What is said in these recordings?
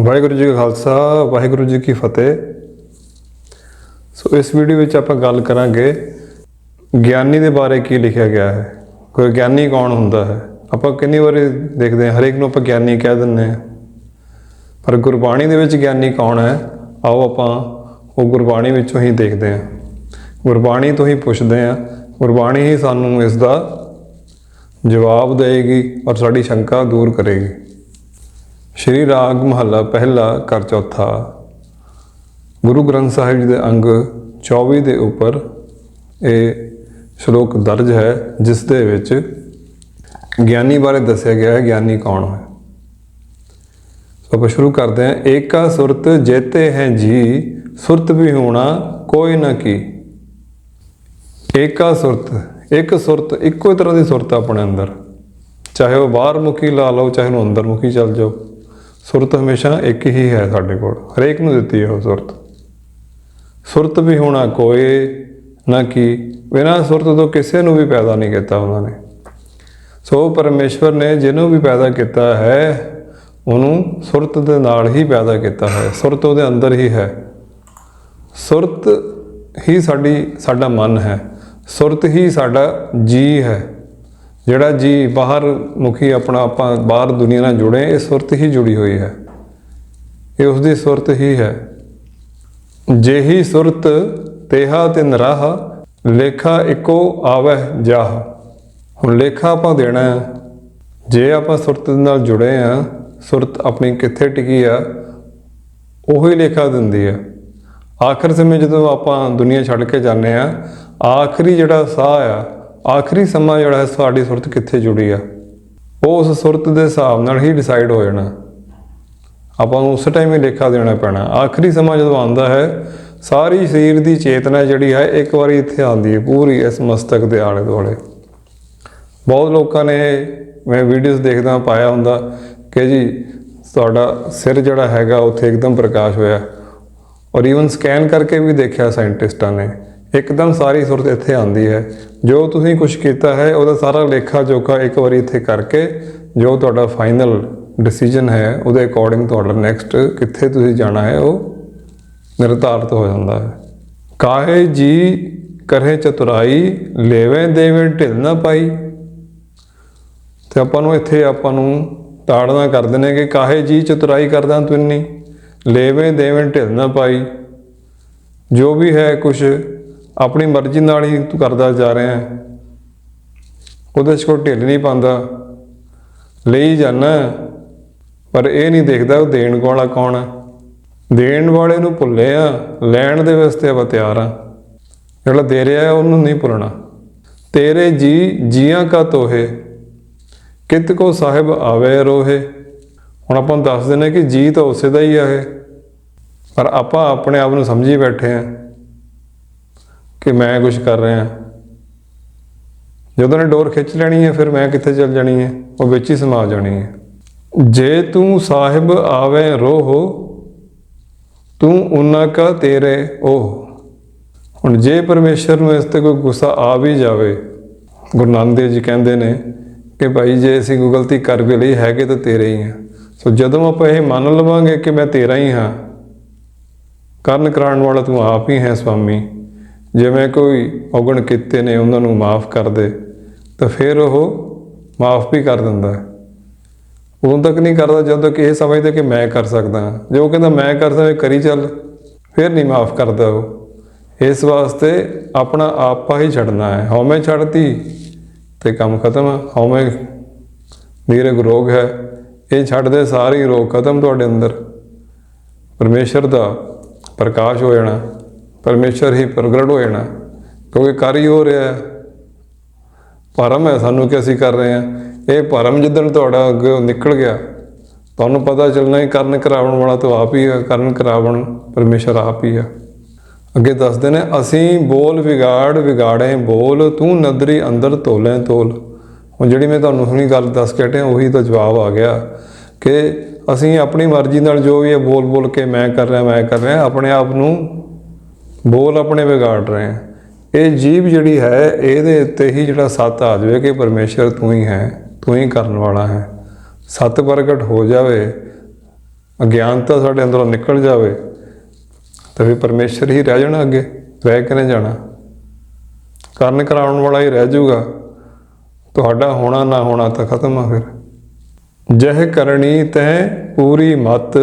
ਵਾਹਿਗੁਰੂ ਜੀ ਕਾ ਖਾਲਸਾ, ਵਾਹਿਗੁਰੂ ਜੀ ਕੀ ਫਤਿਹ। ਸੋ ਇਸ ਵੀਡੀਓ ਵਿੱਚ ਆਪਾਂ ਗੱਲ ਕਰਾਂਗੇ ਗਿਆਨੀ ਦੇ ਬਾਰੇ ਕੀ ਲਿਖਿਆ ਗਿਆ ਹੈ। ਕੋਈ ਗਿਆਨੀ ਕੌਣ ਹੁੰਦਾ ਹੈ? ਆਪਾਂ ਕਿੰਨੀ ਵਾਰੀ ਦੇਖਦੇ ਹਾਂ, ਹਰੇਕ ਨੂੰ ਆਪਾਂ ਗਿਆਨੀ ਕਹਿ ਦਿੰਦੇ ਹਾਂ। ਪਰ ਗੁਰਬਾਣੀ ਦੇ ਵਿੱਚ ਗਿਆਨੀ ਕੌਣ ਹੈ? ਆਓ ਆਪਾਂ ਉਹ ਗੁਰਬਾਣੀ ਵਿੱਚੋਂ ਹੀ ਦੇਖਦੇ ਹਾਂ। ਗੁਰਬਾਣੀ ਤੋਂ ਹੀ ਪੁੱਛਦੇ ਹਾਂ। ਗੁਰਬਾਣੀ ਹੀ ਸਾਨੂੰ ਇਸ ਦਾ ਜਵਾਬ ਦੇਵੇਗੀ ਔਰ ਸਾਡੀ ਸ਼ੰਕਾ ਦੂਰ ਕਰੇਗੀ। ਸ਼੍ਰੀ ਰਾਗ ਮਹੱਲਾ ਪਹਿਲਾ ਕਰ ਚੌਥਾ। ਗੁਰੂ ਗ੍ਰੰਥ ਸਾਹਿਬ ਜੀ ਦੇ ਅੰਗ 24 ਦੇ ਉੱਪਰ ਇਹ ਸ਼ਲੋਕ ਦਰਜ ਹੈ, ਜਿਸ ਦੇ ਵਿੱਚ ਗਿਆਨੀ ਬਾਰੇ ਦੱਸਿਆ ਗਿਆ ਹੈ, ਗਿਆਨੀ ਕੌਣ ਹੈ। ਸੋ ਆਪਾਂ ਸ਼ੁਰੂ ਕਰਦੇ ਹਾਂ। ਏਕਾ ਸੁਰਤ ਜੇਤੇ ਹੈ ਜੀ, ਸੁਰਤ ਵੀ ਹੋਣਾ ਕੋਈ ਨਾ ਕੀ। ਏਕਾ ਸੁਰਤ, ਇੱਕ ਸੁਰਤ ਇੱਕੋ ਹੀ ਤਰ੍ਹਾਂ ਦੀ ਸੁਰਤ ਆਪਣੇ ਅੰਦਰ। ਚਾਹੇ ਉਹ ਬਾਹਰ ਮੁਖੀ ਲਾ ਲਓ, ਚਾਹੇ ਉਹਨੂੰ ਅੰਦਰ ਮੁਖੀ ਚੱਲ ਜਾਓ। ਸੁਰਤ ਹਮੇਸ਼ਾ ਇੱਕ ਹੀ ਹੈ ਸਾਡੇ ਕੋਲ, ਹਰੇਕ ਨੂੰ ਦਿੱਤੀ ਹੈ ਉਹ ਸੁਰਤ। ਸੁਰਤ ਵੀ ਹੋਣਾ ਕੋਈ ਨਾ ਕਿ, ਬਿਨਾਂ ਸੁਰਤ ਤੋਂ ਕਿਸੇ ਨੂੰ ਵੀ ਪੈਦਾ ਨਹੀਂ ਕੀਤਾ ਉਹਨਾਂ ਨੇ। ਸੋ ਪਰਮੇਸ਼ਵਰ ਨੇ ਜਿਹਨੂੰ ਵੀ ਪੈਦਾ ਕੀਤਾ ਹੈ, ਉਹਨੂੰ ਸੁਰਤ ਦੇ ਨਾਲ ਹੀ ਪੈਦਾ ਕੀਤਾ ਹੈ, ਸੁਰਤ ਉਹਦੇ ਅੰਦਰ ਹੀ ਹੈ। ਸੁਰਤ ਹੀ ਸਾਡੀ, ਸਾਡਾ ਮਨ ਹੈ, ਸੁਰਤ ਹੀ ਸਾਡਾ ਜੀ ਹੈ। ਜਿਹੜਾ ਜੀ ਬਾਹਰ ਮੁਖੀ ਆਪਣਾ ਆਪਾਂ ਬਾਹਰ ਦੁਨੀਆ ਨਾਲ ਜੁੜੇ, ਇਹ ਸੁਰਤ ਹੀ ਜੁੜੀ ਹੋਈ ਹੈ। ਇਹ ਉਸ ਦੀ ਸੁਰਤ ਹੀ ਹੈ। ਜਿਹੀ ਸੁਰਤ ਤੇਹਾ ਤਿਨ ਨਰਾਹ ਲੇਖਾ ਇੱਕੋ ਆਵੈ ਜਾਹ। ਹੁਣ ਲੇਖਾ ਆਪਾਂ ਦੇਣਾ ਹੈ। ਜੇ ਆਪਾਂ ਸੁਰਤ ਦੇ ਨਾਲ ਜੁੜੇ ਆ ਸੁਰਤ ਆਪਣੀ ਕਿੱਥੇ ਟਿਕੀ ਆ, ਉਹੀ ਲੇਖਾ ਦਿੰਦੀ ਆ ਆਖਰ ਸਮੇਂ ਜਦੋਂ ਆਪਾਂ ਦੁਨੀਆ ਛੱਡ ਕੇ ਜਾਂਦੇ ਆ ਆਖਰੀ ਜਿਹੜਾ ਸਾਹ ਆ ਆਖਰੀ ਸਮਾਂ ਜਿਹੜਾ ਹੈ ਤੁਹਾਡੀ ਸੁਰਤ ਕਿੱਥੇ ਜੁੜੀ ਆ? ਉਹ ਉਸ ਸੁਰਤ ਦੇ ਹਿਸਾਬ ਨਾਲ ਹੀ ਡਿਸਾਈਡ ਹੋ ਜਾਣਾ। ਆਪਾਂ ਨੂੰ ਉਸ ਟਾਈਮ ਹੀ ਲੇਖਾ ਦੇਣਾ ਪੈਣਾ। ਆਖਰੀ ਸਮਾਂ ਜਦੋਂ ਆਉਂਦਾ ਹੈ, ਸਾਰੀ ਸਰੀਰ ਦੀ ਚੇਤਨਾ ਜਿਹੜੀ ਹੈ, ਇੱਕ ਵਾਰੀ ਇੱਥੇ ਆਉਂਦੀ ਹੈ, ਪੂਰੀ ਇਸ ਮਸਤਕ ਦੇ ਆਲੇ ਦੁਆਲੇ। ਬਹੁਤ ਲੋਕਾਂ ਨੇ ਮੈਂ ਵੀਡੀਓਜ਼ ਦੇਖਦਾ ਪਾਇਆ ਹੁੰਦਾ ਕਿ ਜੀ, ਤੁਹਾਡਾ ਸਿਰ ਜਿਹੜਾ ਹੈਗਾ, ਉੱਥੇ ਇੱਕਦਮ ਪ੍ਰਕਾਸ਼ ਹੋਇਆ। ਔਰ ਈਵਨ ਸਕੈਨ ਕਰਕੇ ਵੀ ਦੇਖਿਆ ਸਾਇੰਟਿਸਟਾਂ ਨੇ। ਇੱਕਦਮ ਸਾਰੀ ਸੁਰਤ ਇੱਥੇ ਆਉਂਦੀ ਹੈ। ਜੋ ਤੁਸੀਂ ਕੁਝ ਕੀਤਾ ਹੈ, ਉਹਦਾ ਸਾਰਾ ਲੇਖਾ ਜੋਖਾ ਇੱਕ ਵਾਰੀ ਇੱਥੇ ਕਰਕੇ ਜੋ ਤੁਹਾਡਾ ਫਾਈਨਲ ਡਿਸੀਜਨ ਹੈ, ਉਹਦੇ ਅਕੋਰਡਿੰਗ ਤੁਹਾਡਾ ਨੈਕਸਟ ਕਿੱਥੇ ਤੁਸੀਂ ਜਾਣਾ ਹੈ, ਉਹ ਨਿਰਧਾਰਤ ਹੋ ਜਾਂਦਾ ਹੈ। ਕਾਹੇ ਜੀ ਕਰੇ ਚਤੁਰਾਈ, ਲੇਵੇਂ ਦੇਵੇਂ ਢਿਲ ਨਾ ਪਾਈ। ਤੇ ਆਪਾਂ ਨੂੰ ਇੱਥੇ ਆਪਾਂ ਨੂੰ ਤਾੜਨਾ ਕਰਦੇ ਨੇ ਕਿ ਕਾਹੇ ਜੀ ਚਤੁਰਾਈ ਕਰਦਾ ਤੂੰ ਨਹੀਂ ਲੇਵੇਂ ਦੇਵੇਂ ਢਿਲ ਨਾ ਪਾਈ। ਜੋ ਵੀ ਹੈ ਕੁਛ ਆਪਣੀ ਮਰਜ਼ੀ ਨਾਲ ਹੀ ਤੂੰ ਕਰਦਾ ਜਾ ਰਿਹਾ ਹੈ। ਉਹਦੇ 'ਚ ਕੋਈ ਢਿੱਲ ਨਹੀਂ ਪਾਉਂਦਾ। ਲਈ ਜਾਣਾ ਪਰ ਇਹ ਨਹੀਂ ਦੇਖਦਾ ਉਹ ਦੇਣ ਵਾਲਾ ਕੌਣ ਹੈ। ਦੇਣ ਵਾਲੇ ਨੂੰ ਭੁੱਲੇ ਆ, ਲੈਣ ਦੇ ਵਾਸਤੇ ਆਪਾਂ ਤਿਆਰ ਆ। ਜਿਹੜਾ ਦੇ ਰਿਹਾ ਉਹਨੂੰ ਨਹੀਂ ਭੁੱਲਣਾ। ਤੇਰੇ ਜੀ, ਜੀਆਂ ਕਾ ਤੋਹੇ, ਕਿਤ ਕੋ ਸਾਹਿਬ ਆਵੇ ਰੋਹੇ। ਹੁਣ ਆਪਾਂ ਨੂੰ ਦੱਸ ਦਿੰਦੇ ਕਿ ਜੀ ਤਾਂ ਉਸੇ ਦਾ ਹੀ ਆ ਇਹ। ਪਰ ਆਪਾਂ ਆਪਣੇ ਆਪ ਨੂੰ ਸਮਝੀ ਬੈਠੇ ਆ ਕਿ ਮੈਂ ਕੁਝ ਕਰ ਰਿਹਾ ਜਦੋਂ ਨੇ ਡੋਰ ਖਿੱਚ ਲੈਣੀ ਹੈ, ਫਿਰ ਮੈਂ ਕਿੱਥੇ ਚੱਲ ਜਾਣੀ ਹੈ? ਉਹ ਵਿੱਚ ਹੀ ਸਮਾ ਜਾਣੀ ਹੈ। ਜੇ ਤੂੰ ਸਾਹਿਬ ਆਵੇ ਰੋਹ, ਤੂੰ ਉਹਨਾਂ ਕਾ ਤੇਰੇ ਉਹ। ਹੁਣ ਜੇ ਪਰਮੇਸ਼ਰ ਨੂੰ ਇਸ ਤੇ ਕੋਈ ਗੁੱਸਾ ਆ ਵੀ ਜਾਵੇ, ਗੁਰੂ ਨਾਨਕ ਦੇਵ ਜੀ ਕਹਿੰਦੇ ਨੇ ਕਿ ਭਾਈ ਜੇ ਅਸੀਂ ਕੋਈ ਗਲਤੀ ਕਰ ਵੀ ਲਈ, ਹੈਗੇ ਤਾਂ ਤੇਰੇ ਹੀ ਆ ਸੋ ਜਦੋਂ ਆਪਾਂ ਇਹ ਮੰਨ ਲਵਾਂਗੇ ਕਿ ਮੈਂ ਤੇਰਾ ਹੀ ਹਾਂ, ਕਰਨ ਕਰਾਉਣ ਵਾਲਾ ਤੂੰ ਆਪ ਹੀ ਹੈ ਸੁਆਮੀ ਜਿਵੇਂ ਕੋਈ ਔਗਣ ਕੀਤੇ ਨੇ ਉਹਨਾਂ ਨੂੰ ਮਾਫ ਕਰ ਦੇ, ਤਾਂ ਫਿਰ ਉਹ ਮਾਫ ਵੀ ਕਰ ਦਿੰਦਾ ਹੈ। ਉਦੋਂ ਤੱਕ ਨਹੀਂ ਕਰਦਾ ਜਦੋਂ ਤੱਕ ਇਹ ਸਮਝਦਾ ਕਿ ਮੈਂ ਕਰ ਸਕਦਾ ਹਾਂ। ਜੇ ਉਹ ਕਹਿੰਦਾ ਮੈਂ ਕਰ ਸਕਦਾ, ਕਰੀ ਚੱਲ, ਫਿਰ ਨਹੀਂ ਮਾਫ ਕਰਦਾ ਉਹ। ਇਸ ਵਾਸਤੇ ਆਪਣਾ ਆਪਾ ਹੀ ਛੱਡਣਾ ਹੈ। ਹਉਮੈ ਛੱਡਤੀ ਤੇ ਕੰਮ ਖਤਮ ਹੈ ਹਉਮੈ ਨੀਰਗ ਰੋਗ ਹੈ। ਇਹ ਛੱਡਦੇ ਸਾਰੇ ਹੀ ਰੋਗ ਖਤਮ ਤੁਹਾਡੇ ਅੰਦਰ। ਪਰਮੇਸ਼ਰ ਦਾ ਪ੍ਰਕਾਸ਼ ਹੋ ਜਾਣਾ। ਪਰਮੇਸ਼ਰ ਹੀ ਪ੍ਰਗਟ ਹੋ ਜਾਣਾ ਕਿਉਂਕਿ ਕਰ ਹੀ ਹੋ ਰਿਹਾ ਹੈ। ਭਰਮ ਹੈ ਸਾਨੂੰ ਕਿ ਅਸੀਂ ਕਰ ਰਹੇ ਹਾਂ। ਇਹ ਭਰਮ ਜਿੱਦਣ ਤੁਹਾਡਾ ਅੱਗੇ ਨਿਕਲ ਗਿਆ, ਤੁਹਾਨੂੰ ਪਤਾ ਚੱਲਣਾ ਹੀ ਕਰਨ ਕਰਾਉਣ ਵਾਲਾ ਤਾਂ ਆਪ ਹੀ ਹੈ, ਕਰਨ ਕਰਾਵਣ ਪਰਮੇਸ਼ਰ ਆਪ ਹੀ ਹੈ। ਅੱਗੇ ਦੱਸਦੇ ਨੇ, ਅਸੀਂ ਬੋਲ ਵਿਗਾੜ ਵਿਗਾੜੇ ਬੋਲ, ਤੂੰ ਨਦਰੀ ਅੰਦਰ ਤੋਲੇ ਤੋਲ ਹੁਣ ਜਿਹੜੀ ਮੈਂ ਤੁਹਾਨੂੰ ਹੁਣੀ ਗੱਲ ਦੱਸ ਕੇ ਹਟਿਆ, ਉਹੀ ਤਾਂ ਜਵਾਬ ਆ ਗਿਆ ਕਿ ਅਸੀਂ ਆਪਣੀ ਮਰਜ਼ੀ ਨਾਲ ਜੋ ਵੀ ਹੈ ਬੋਲ ਬੋਲ ਕੇ ਮੈਂ ਕਰ ਰਿਹਾ, ਮੈਂ ਕਰ ਰਿਹਾ, ਆਪਣੇ ਆਪ ਨੂੰ ਬੋਲ ਆਪਣੇ ਵਿਗਾੜ ਰਹੇ ਹਾਂ ਇਹ ਜੀਵ ਜਿਹੜੀ ਹੈ, ਇਹਦੇ ਉੱਤੇ ਹੀ ਜਿਹੜਾ ਸੱਤ ਆ ਜਾਵੇ ਕਿ ਪਰਮੇਸ਼ਰ ਤੂੰ ਹੀ ਹੈ, ਤੂੰ ਹੀ ਕਰਨ ਵਾਲਾ ਹੈ। ਸੱਤ ਪ੍ਰਗਟ ਹੋ ਜਾਵੇ ਅਗਿਆਨਤਾ ਸਾਡੇ ਅੰਦਰੋਂ ਨਿਕਲ ਜਾਵੇ, ਤਾਂ ਫਿਰ ਪਰਮੇਸ਼ਰ ਹੀ ਰਹਿ ਜਾਣਾ ਅੱਗੇ, ਰਹਿ ਕੇ ਨਹੀਂ ਜਾਣਾ? ਕਰਨ ਕਰਾਉਣ ਵਾਲਾ ਹੀ ਰਹਿ ਜਾਊਗਾ। ਤੁਹਾਡਾ ਹੋਣਾ ਨਾ ਹੋਣਾ ਤਾਂ ਖਤਮ ਆ ਫਿਰ। ਜਹ ਕਰਨੀ ਤੈ ਪੂਰੀ ਮਤ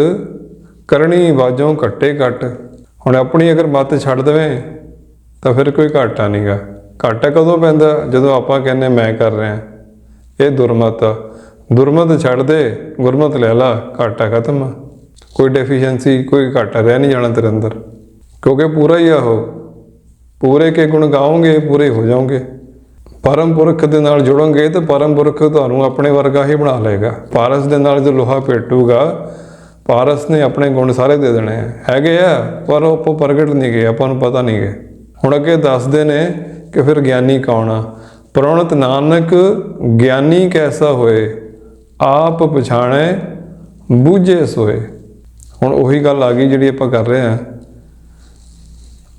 ਕਰਨੀ ਬਾਜੋਂ ਘੱਟੇ ਘੱਟ। ਹੁਣ ਆਪਣੀ ਅਗਰ ਮੱਤ ਛੱਡ ਦੇਵੇਂ, ਤਾਂ ਫਿਰ ਕੋਈ ਘਾਟਾ ਨਹੀਂਗਾ ਘਾਟਾ ਕਦੋਂ ਪੈਂਦਾ? ਜਦੋਂ ਆਪਾਂ ਕਹਿੰਦੇ ਮੈਂ ਕਰ ਰਿਹਾ। ਇਹ ਦੁਰਮਤ ਆ। ਦੁਰਮਤ ਛੱਡ ਦੇ, ਗੁਰਮਤ ਲੈ ਲਾ, ਘਾਟਾ ਖਤਮ ਆ। ਕੋਈ ਡੈਫੀਸ਼ੀਐਂਸੀ ਕੋਈ ਘਾਟਾ ਰਹਿ ਨਹੀਂ ਜਾਣਾ ਤੇਰੇ ਅੰਦਰ। ਕਿਉਂਕਿ ਪੂਰਾ ਹੀ ਆ ਉਹ ਪੂਰੇ ਕੇ ਗੁਣ ਗਾਓਗੇ, ਪੂਰੇ ਹੋ ਜਾਓਗੇ। ਪਰਮ ਪੁਰਖ ਦੇ ਨਾਲ ਜੁੜੋਗੇ, ਤਾਂ ਪਰਮ ਪੁਰਖ ਤੁਹਾਨੂੰ ਆਪਣੇ ਵਰਗਾ ਹੀ ਬਣਾ ਲਏਗਾ। ਪਾਰਸ ਦੇ ਨਾਲ ਜੋ ਲੋਹਾ ਪੇਟੂਗਾ ਪਾਰਸ ਨੇ ਆਪਣੇ ਗੁਣ ਸਾਰੇ ਦੇ ਦੇਣੇ। ਹੈਗੇ ਆ, ਪਰ ਉਹ ਆਪਾਂ ਪ੍ਰਗਟ ਨਹੀਂ ਗਏ, ਆਪਾਂ ਨੂੰ ਪਤਾ ਨਹੀਂ ਗਏ। ਹੁਣ ਅੱਗੇ ਦੱਸਦੇ ਨੇ ਕਿ ਫਿਰ ਗਿਆਨੀ ਕੌਣ ਆ? ਪ੍ਰਣਤ ਨਾਨਕ ਗਿਆਨੀ ਕੈਸਾ ਹੋਏ? ਆਪ ਪਛਾਣੇ, ਬੂਝੇ ਸੋਏ। ਹੁਣ ਉਹੀ ਗੱਲ ਆ ਗਈ ਜਿਹੜੀ ਆਪਾਂ ਕਰ ਰਹੇ ਹਾਂ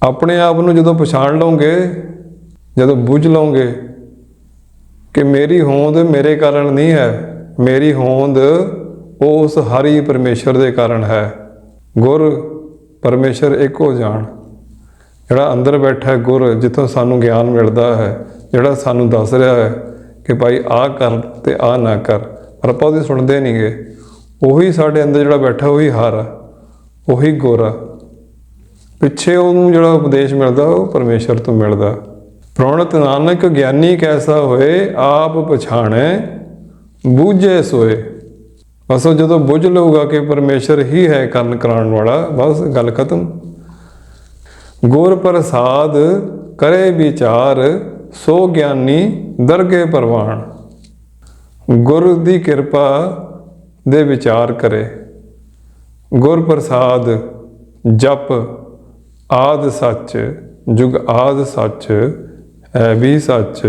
ਆਪਣੇ ਆਪ ਨੂੰ ਜਦੋਂ ਪਛਾਣ ਲਓਗੇ, ਜਦੋਂ ਬੁੱਝ ਲਓਗੇ ਕਿ ਮੇਰੀ ਹੋਂਦ ਮੇਰੇ ਕਾਰਨ ਨਹੀਂ ਹੈ, ਮੇਰੀ ਹੋਂਦ ਉਹ ਉਸ ਹਰੀ ਪਰਮੇਸ਼ਰ ਦੇ ਕਾਰਨ ਹੈ। ਗੁਰ ਪਰਮੇਸ਼ਰ ਇੱਕੋ ਜਾਣ। ਜਿਹੜਾ ਅੰਦਰ ਬੈਠਾ ਹੈ, ਗੁਰ, ਜਿੱਥੋਂ ਸਾਨੂੰ ਗਿਆਨ ਮਿਲਦਾ ਹੈ, ਜਿਹੜਾ ਸਾਨੂੰ ਦੱਸ ਰਿਹਾ ਹੈ ਕਿ ਭਾਈ ਆਹ ਕਰ ਤੇ ਆਹ ਨਾ ਕਰ, ਪਰ ਆਪਾਂ ਉਹਦੀ ਸੁਣਦੇ ਨਹੀਂਗੇ ਉਹੀ ਸਾਡੇ ਅੰਦਰ ਜਿਹੜਾ ਬੈਠਾ, ਉਹੀ ਹਰ ਆ, ਉਹੀ ਗੁਰ ਆ। ਪਿੱਛੇ ਉਹਨੂੰ ਜਿਹੜਾ ਉਪਦੇਸ਼ ਮਿਲਦਾ, ਉਹ ਪਰਮੇਸ਼ਰ ਤੋਂ ਮਿਲਦਾ। ਪ੍ਰਣਤ ਨਾਨਕ ਗਿਆਨੀ ਕੈਸਾ ਹੋਏ, ਆਪ ਪਛਾਣੈ, ਬੂਝੇ ਸੋਏ। ਬਸ ਉਹ ਜਦੋਂ ਬੁੱਝ ਲਊਗਾ ਕਿ ਪਰਮੇਸ਼ਰ ਹੀ ਹੈ ਕਰਨ ਕਰਾਉਣ ਵਾਲਾ, ਬਸ ਗੱਲ ਖਤਮ। ਗੁਰ ਪ੍ਰਸਾਦ ਕਰੇ ਵਿਚਾਰ, ਸੋ ਗਿਆਨੀ ਦਰਗੇ ਪਰਵਾਨ ਗੁਰ ਦੀ ਕਿਰਪਾ ਦੇ ਵਿਚਾਰ ਕਰੇ। ਗੁਰ ਪ੍ਰਸਾਦ ਜਪ, ਆਦ ਸੱਚ, ਜੁਗ ਆਦ ਸੱਚ ਹੈ ਵੀ ਸੱਚ,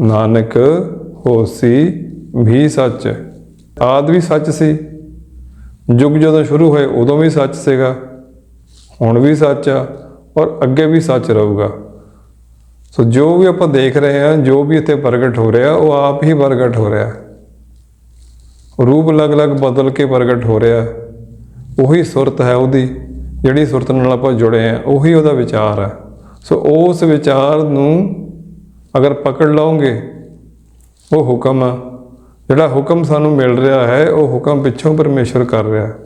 ਨਾਨਕ ਹੋਸੀ ਵੀ ਸੱਚ। ਆਦ ਵੀ ਸੱਚ ਸੀ। ਯੁੱਗ ਜਦੋਂ ਸ਼ੁਰੂ ਹੋਏ ਉਦੋਂ ਵੀ ਸੱਚ ਸੀਗਾ। ਹੁਣ ਵੀ ਸੱਚ ਆ ਔਰ ਅੱਗੇ ਵੀ ਸੱਚ ਰਹੂਗਾ। ਸੋ ਜੋ ਵੀ ਆਪਾਂ ਦੇਖ ਰਹੇ ਹਾਂ, ਜੋ ਵੀ ਇੱਥੇ ਪ੍ਰਗਟ ਹੋ ਰਿਹਾ, ਉਹ ਆਪ ਹੀ ਪ੍ਰਗਟ ਹੋ ਰਿਹਾ। ਰੂਪ ਅਲੱਗ-ਅਲੱਗ ਬਦਲ ਕੇ ਪ੍ਰਗਟ ਹੋ ਰਿਹਾ। ਉਹੀ ਸੁਰਤ ਹੈ ਉਹਦੀ, ਜਿਹੜੀ ਸੁਰਤ ਨਾਲ ਆਪਾਂ ਜੁੜੇ ਆ ਉਹੀ ਉਹਦਾ ਵਿਚਾਰ ਹੈ। ਸੋ ਉਸ ਵਿਚਾਰ ਨੂੰ ਅਗਰ ਪਕੜ ਲਓਗੇ, ਉਹ ਹੁਕਮ ਆ। ਜਿਹੜਾ ਹੁਕਮ ਸਾਨੂੰ ਮਿਲ ਰਿਹਾ ਹੈ, ਉਹ ਹੁਕਮ ਪਿੱਛੋਂ ਪਰਮੇਸ਼ਰ ਕਰ ਰਿਹਾ ਹੈ।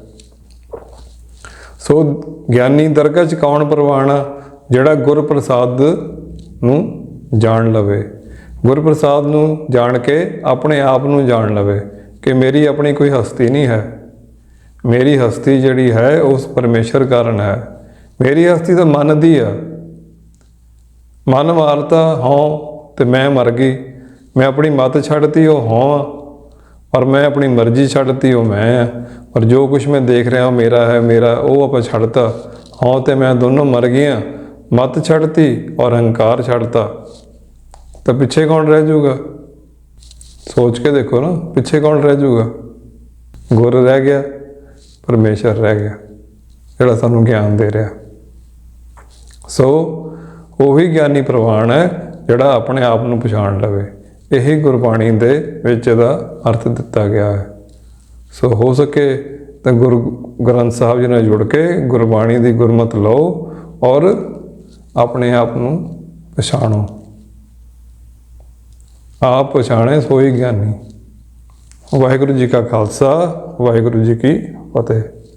ਸੋ ਗਿਆਨੀ ਦਰਗਾਹ ਚ ਕੌਣ ਪ੍ਰਵਾਣਾ ਜਿਹੜਾ ਗੁਰ ਪ੍ਰਸਾਦ ਨੂੰ ਜਾਣ ਲਵੇ। ਗੁਰ ਪ੍ਰਸਾਦ ਨੂੰ ਜਾਣ ਕੇ ਆਪਣੇ ਆਪ ਨੂੰ ਜਾਣ ਲਵੇ ਕਿ ਮੇਰੀ ਆਪਣੀ ਕੋਈ ਹਸਤੀ ਨਹੀਂ ਹੈ। ਮੇਰੀ ਹਸਤੀ ਜਿਹੜੀ ਹੈ, ਉਸ ਪਰਮੇਸ਼ਰ ਕਾਰਨ ਹੈ। ਮੇਰੀ ਹਸਤੀ ਤਾਂ ਮਨ ਦੀ ਆ। ਮਨ ਮਾਰਤਾ ਹਾਂ ਤੇ ਮੈਂ ਮਰ ਗਈ। ਮੈਂ ਆਪਣੀ ਮਤ ਛੱਡਤੀ, ਉਹ ਹਾਂ ਔਰ ਮੈਂ ਆਪਣੀ ਮਰਜ਼ੀ ਛੱਡਤੀ, ਉਹ ਮੈਂ ਆ। ਪਰ ਜੋ ਕੁਝ ਮੈਂ ਦੇਖ ਰਿਹਾ, ਉਹ ਮੇਰਾ ਹੈ, ਮੇਰਾ, ਉਹ ਆਪਾਂ ਛੱਡਤਾ। ਹਾਂ, ਤੇ ਮੈਂ ਦੋਨੋਂ ਮਰ ਗਈਆਂ। ਮਤ ਛੱਡਤੀ ਔਰ ਹੰਕਾਰ ਛੱਡਤਾ। ਤਾਂ ਪਿੱਛੇ ਕੌਣ ਰਹਿ ਜਾਊਗਾ? ਸੋਚ ਕੇ ਦੇਖੋ ਨਾ, ਪਿੱਛੇ ਕੌਣ ਰਹਿ ਜਾਊਗਾ? ਗੁਰ ਰਹਿ ਗਿਆ, ਪਰਮੇਸ਼ਰ ਰਹਿ ਗਿਆ, ਜਿਹੜਾ ਸਾਨੂੰ ਗਿਆਨ ਦੇ ਰਿਹਾ। ਸੋ, ਉਹੀ ਗਿਆਨੀ ਪ੍ਰਵਾਨ ਹੈ, ਜਿਹੜਾ ਆਪਣੇ ਆਪ ਨੂੰ ਪਛਾਣ ਲਵੇ। ਇਹੀ ਗੁਰਬਾਣੀ ਦੇ ਵਿੱਚ ਇਹਦਾ ਅਰਥ ਦਿੱਤਾ ਗਿਆ ਹੈ। ਸੋ ਹੋ ਸਕੇ ਤਾਂ ਗੁਰੂ ਗ੍ਰੰਥ ਸਾਹਿਬ ਜੀ ਨਾਲ ਜੁੜ ਕੇ ਗੁਰਬਾਣੀ ਦੀ ਗੁਰਮਤ ਲਓ ਔਰ ਆਪਣੇ ਆਪ ਨੂੰ ਪਛਾਣੋ। ਆਪ ਪਛਾਣੇ ਸੋਈ ਗਿਆਨੀ। ਵਾਹਿਗੁਰੂ ਜੀ ਕਾ ਖਾਲਸਾ, ਵਾਹਿਗੁਰੂ ਜੀ ਕੀ ਫਤਿਹ।